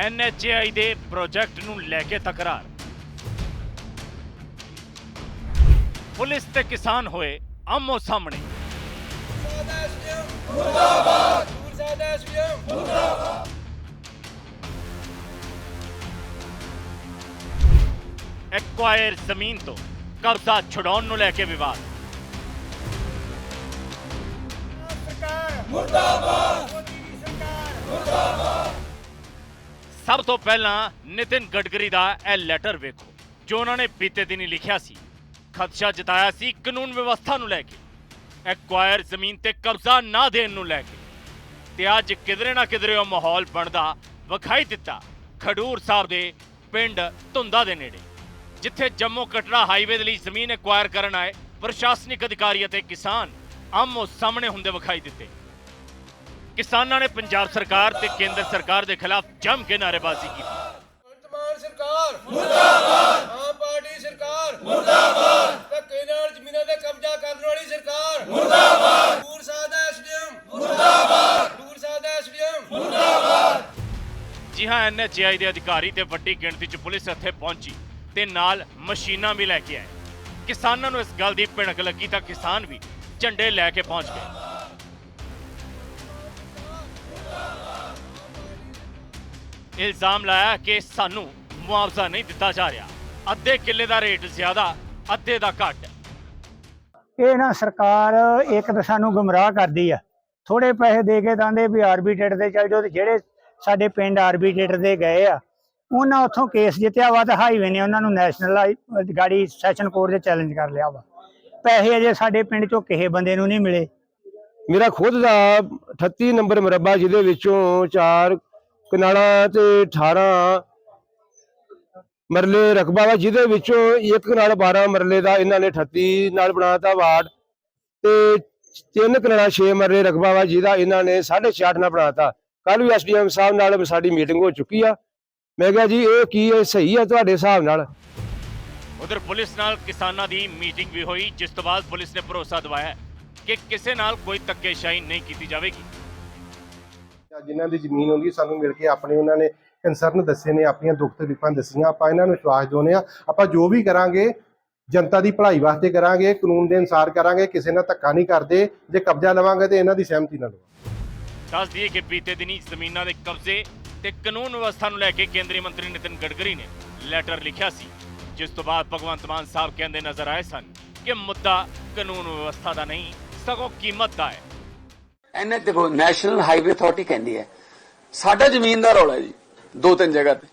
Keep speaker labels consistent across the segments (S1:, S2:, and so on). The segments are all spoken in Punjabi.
S1: ਐਨਐਚਆਈ ਦੇ ਪ੍ਰੋਜੈਕਟ ਨੂੰ ਲੈ ਕੇ ਤਕਰਾਰ। ਪੁਲਿਸ ਤੇ ਕਿਸਾਨ ਹੋਏ ਆਮੋ ਸਾਹਮਣੇ।
S2: ਮੁਰਦਾਬਾਦ ਮੁਰਦਾਬਾਦ।
S1: ਐਕਵਾਇਰ ਜ਼ਮੀਨ ਤੋਂ ਕਬਜ਼ਾ ਛੁਡਾਉਣ ਨੂੰ ਲੈ ਕੇ ਵਿਵਾਦ।
S2: ਸਰਕਾਰ ਮੁਰਦਾਬਾਦ।
S1: ਸਭ ਤੋਂ ਪਹਿਲਾਂ ਨਿਤਿਨ ਗਡਕਰੀ ਦਾ ਇਹ ਲੈਟਰ ਵੇਖੋ, ਜੋ ਉਹਨਾਂ ਨੇ ਬੀਤੇ ਦਿਨੀ ਲਿਖਿਆ ਸੀ। ਖਦਸ਼ਾ ਜਤਾਇਆ ਸੀ ਕਾਨੂੰਨ ਵਿਵਸਥਾ ਨੂੰ ਲੈ ਕੇ ਐਕਵਾਇਰ ਜ਼ਮੀਨ ਤੇ ਕਬਜ਼ਾ ਨਾ ਦੇਣ ਨੂੰ ਲੈ ਕੇ। ਤੇ ਅੱਜ ਕਿਧਰੇ ਨਾ ਕਿਧਰੇ ਉਹ ਮਾਹੌਲ ਬਣਦਾ, ਵਿਖਾਈ ਦਿੱਤਾ ਖਡੂਰ ਸਾਹਿਬ ਦੇ ਪਿੰਡ ਧੁੰਦਾ ਦੇ ਨੇੜੇ, ਜਿੱਥੇ ਜੰਮੂ ਕਟੜਾ ਹਾਈਵੇ ਦੇ ਲਈ ਜ਼ਮੀਨ ਐਕਵਾਇਰ ਕਰਨ ਆਏ ਪ੍ਰਸ਼ਾਸਨਿਕ ਅਧਿਕਾਰੀ ਅਤੇ ਕਿਸਾਨ ਆਮੋ ਸਾਹਮਣੇ ਹੁੰਦੇ ਵਿਖਾਈ ਦਿੱਤੇ। ਕਿਸਾਨਾਂ ਨੇ ਪੰਜਾਬ ਸਰਕਾਰ ਤੇ ਕੇਂਦਰ ਸਰਕਾਰ ਦੇ ਖਿਲਾਫ ਜੰਮ ਕੇ ਨਾਅਰੇਬਾਜ਼ੀ ਕੀਤੀ।
S2: ਭਗਵੰਤ ਮਾਨ ਸਰਕਾਰ। ਮੁਰਦਾਬਾਦ। ਆਮ ਪਾਰਟੀ ਸਰਕਾਰ। ਮੁਰਦਾਬਾਦ। ਧੱਕੇ ਨਾਲ ਜ਼ਮੀਨਾਂ ਤੇ ਕਬਜ਼ਾ ਕਰਨ ਵਾਲੀ ਸਰਕਾਰ। ਮੁਰਦਾਬਾਦ। ਦੂਰ ਸਾਹਿਬ ਦਾ ਐਸਡੀਐਮ। ਮੁਰਦਾਬਾਦ। ਦੂਰ ਸਾਹਿਬ ਦਾ ਐਸਡੀਐਮ।
S1: ਜੀ ਹਾਂ ਐਨਐਚਆਈ ਦੇ ਅਧਿਕਾਰੀ ਤੇ ਵੱਡੀ ਗਿਣਤੀ 'ਚ ਪੁਲਿਸ ਇੱਥੇ ਪਹੁੰਚੀ ਤੇ ਨਾਲ ਮਸ਼ੀਨਾਂ ਵੀ ਲੈ ਕੇ ਆਏ। ਕਿਸਾਨਾਂ ਨੂੰ ਇਸ ਗੱਲ ਦੀ ਭਿਣਕ ਲੱਗੀ ਤਾਂ ਕਿਸਾਨ ਵੀ ਝੰਡੇ ਲੈ ਕੇ ਪਹੁੰਚ ਗਏ। ਇਲਜ਼ਾਮ ਲਾਇਆ ਕਿ ਸਾਨੂੰ ਮੁਆਵਜ਼ਾ ਨਹੀਂ ਦਿੱਤਾ ਜਾ ਰਿਹਾ। ਅੱਧੇ ਕਿੱਲੇ ਦਾ ਰੇਟ ਜ਼ਿਆਦਾ ਅੱਧੇ ਦਾ ਘੱਟ।
S3: ਇਹ ਨਾ ਸਰਕਾਰ ਇੱਕ ਤਾਂ ਸਾਨੂੰ ਗੁੰਮਰਾਹ ਕਰਦੀ ਆ। ਥੋੜੇ ਪੈਸੇ ਦੇ ਕੇ ਕਹਿੰਦੇ ਵੀ ਆਰਬੀਟਰੇਟ ਤੇ ਚੱਲ ਜਾਓ ਤੇ ਜਿਹੜੇ ਸਾਡੇ ਪਿੰਡ ਆਰਬੀਟਰੇਟ ਦੇ ਗਏ ਆ ਉਹਨਾਂ ਉੱਥੋਂ ਕੇਸ ਜਿੱਤਿਆ ਵਾ ਤਾਂ ਹਾਈਵੇ ਨੇ ਉਹਨਾਂ ਨੂੰ ਨੈਸ਼ਨਲ ਗਾੜੀ ਸੈਸ਼ਨ ਕੋਰਟ 'ਚ ਚੈਲੰਜ ਕਰ ਲਿਆ ਵਾ। ਪੈਸੇ ਅਜੇ ਸਾਡੇ ਪਿੰਡ ਚੋਂ ਕਿਸੇ ਬੰਦੇ ਨੂੰ ਨਹੀਂ ਮਿਲੇ।
S4: ਮੇਰਾ ਖੁਦ ਦਾ 38 ਨੰਬਰ ਮਰਬਾ ਜਿਹਦੇ ਵਿੱਚੋਂ 4 ਕਨਾਲਾਂ ਤੇ 18 ਮਰਲੇ ਰਕਬਾ ਵਾ, ਜਿਹਦੇ ਵਿੱਚੋਂ ਇੱਕ ਨਾਲ 12 ਮਰਲੇ ਦਾ ਇਹਨਾਂ ਨੇ 38 ਨਾਲ ਬਣਾਤਾ ਵਾਰਡ। ਤੇ ਤਿੰਨ ਕਨਾਲਾਂ 6 ਮਰਲੇ ਰਕਬਾ ਵਾ, ਜਿਹਦਾ ਇਹਨਾਂ ਨੇ 6.5 ਨਾਲ ਬਣਾਤਾ। ਕੱਲ ਵੀ ਐਸਡੀਐਮ ਸਾਹਿਬ ਨਾਲ ਸਾਡੀ ਮੀਟਿੰਗ ਹੋ ਚੁੱਕੀ ਆ। ਮੈਂ ਕਿਹਾ ਜੀ, ਇਹ ਕੀ ਹੈ, ਸਹੀ ਆ ਤੁਹਾਡੇ ਹਿਸਾਬ ਨਾਲ?
S1: ਉਧਰ ਪੁਲਿਸ ਨਾਲ ਕਿਸਾਨਾਂ ਦੀ ਮੀਟਿੰਗ ਵੀ ਹੋਈ, ਜਿਸ ਤੋਂ ਬਾਅਦ ਪੁਲਿਸ ਨੇ ਭਰੋਸਾ ਦਿਵਾਇਆ ਕਿ ਕਿਸੇ ਨਾਲ ਕੋਈ ਧੱਕੇਸ਼ਾਹੀ ਨਹੀਂ ਕੀਤੀ ਜਾਵੇਗੀ।
S5: ਜਿਨ੍ਹਾਂ ਦੀ ਜ਼ਮੀਨ ਹੁੰਦੀ ਸਾਨੂੰ ਮਿਲ ਕੇ ਆਪਣੇ ਉਹਨਾਂ ਨੇ ਕੰਸਰਨ ਦੱਸੇ ਨੇ, ਆਪਣੀਆਂ ਦੁੱਖ ਤਕਲੀਫਾਂ ਦੱਸੀਆਂ, ਆਪਾਂ ਇਹਨਾਂ ਨੂੰ ਵਿਸ਼ਵਾਸ ਦਿਵਾਉਂਦੇ ਆ ਆਪਾਂ ਜੋ ਵੀ ਕਰਾਂਗੇ, ਜਨਤਾ ਦੀ ਭਲਾਈ ਵਾਸਤੇ ਕਰਾਂਗੇ, ਕਾਨੂੰਨ ਦੇ ਅਨੁਸਾਰ ਕਰਾਂਗੇ, ਕਿਸੇ ਨਾਲ ਧੱਕਾ ਨਹੀਂ ਕਰਦੇ, ਜੇ ਕਬਜ਼ਾ ਲਵਾਂਗੇ ਤੇ ਇਹਨਾਂ ਦੀ ਸਹਿਮਤੀ ਨਾਲ ਲਵਾਂਗੇ।
S1: ਦੱਸ ਦਈਏ ਕਿ ਬੀਤੇ ਦਿਨੀ ਜ਼ਮੀਨਾਂ ਦੇ ਕਬਜ਼ੇ ਤੇ ਕਾਨੂੰਨ ਵਿਵਸਥਾ ਨੂੰ ਲੈ ਕੇ ਕੇਂਦਰੀ ਮੰਤਰੀ ਨਿਤਿਨ ਗਡਕਰੀ ਨੇ ਲੈਟਰ ਲਿਖਿਆ ਸੀ, ਜਿਸ ਤੋਂ ਬਾਅਦ ਭਗਵੰਤ ਮਾਨ ਸਾਹਿਬ ਕਹਿੰਦੇ ਨਜ਼ਰ ਆਏ ਸਨ ਕਿ ਮੁੱਦਾ ਕਾਨੂੰਨ ਵਿਵਸਥਾ ਦਾ ਨਹੀਂ, ਸਗੋਂ ਕੀਮਤ ਦਾ ਹੈ।
S6: ਇਹਨੇ ਦੇਖੋ ਨੈਸ਼ਨਲ ਹਾਈਵੇ ਅਥਾਰਟੀ ਕਹਿੰਦੀ ਹੈ, ਸਾਡਾ ਜ਼ਮੀਨ ਦਾ ਰੌਲਾ ਜੀ ਦੋ ਤਿੰਨ ਜਗ੍ਹਾ ਤੇ।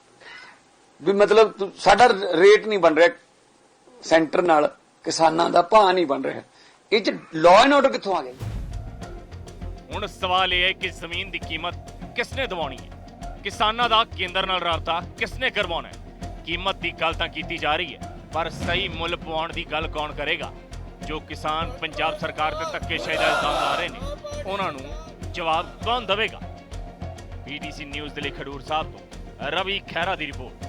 S6: ਵੀ ਮਤਲਬ ਸਾਡਾ ਰੇਟ ਨਹੀਂ ਬਣ ਰਿਹਾ, ਸੈਂਟਰ ਨਾਲ ਕਿਸਾਨਾਂ ਦਾ ਭਾਅ ਨਹੀਂ ਬਣ ਰਿਹਾ। ਇਹ ਚ ਲਾਅ ਐਂਡ ਆਰਡਰ ਕਿੱਥੋਂ ਆ ਗਿਆ
S1: ਹੁਣ ਸਵਾਲ ਇਹ ਹੈ ਕਿ ਜ਼ਮੀਨ ਦੀ ਕੀਮਤ ਕਿਸਨੇ ਦਿਵਾਉਣੀ ਹੈ? ਕਿਸਾਨਾਂ ਦਾ ਕੇਂਦਰ ਨਾਲ ਰਾਬਤਾ ਕਿਸਨੇ ਕਰਵਾਉਣਾ ਹੈ? ਕੀਮਤ ਦੀ ਗੱਲ ਤਾਂ ਕੀਤੀ ਜਾ ਰਹੀ ਹੈ, ਪਰ ਸਹੀ ਮੁੱਲ ਪਵਾਉਣ ਦੀ ਗੱਲ ਕੌਣ ਕਰੇਗਾ? ਜੋ ਕਿਸਾਨ ਪੰਜਾਬ ਸਰਕਾਰ ਤੇ ਧੱਕੇਸ਼ਾਹੀ ਦਾ ਇਲਜ਼ਾਮ ਲਾ ਰਹੇ ਨੇ, ਉਹਨਾਂ ਨੂੰ ਜਵਾਬ ਕੌਣ ਦੇਵੇਗਾ? ਪੀਟੀਸੀ ਨਿਊਜ਼ ਦੇ ਲਈ ਖਡੂਰ ਸਾਹਿਬ ਤੋਂ ਰਵੀ ਖਹਿਰਾ ਦੀ ਰਿਪੋਰਟ।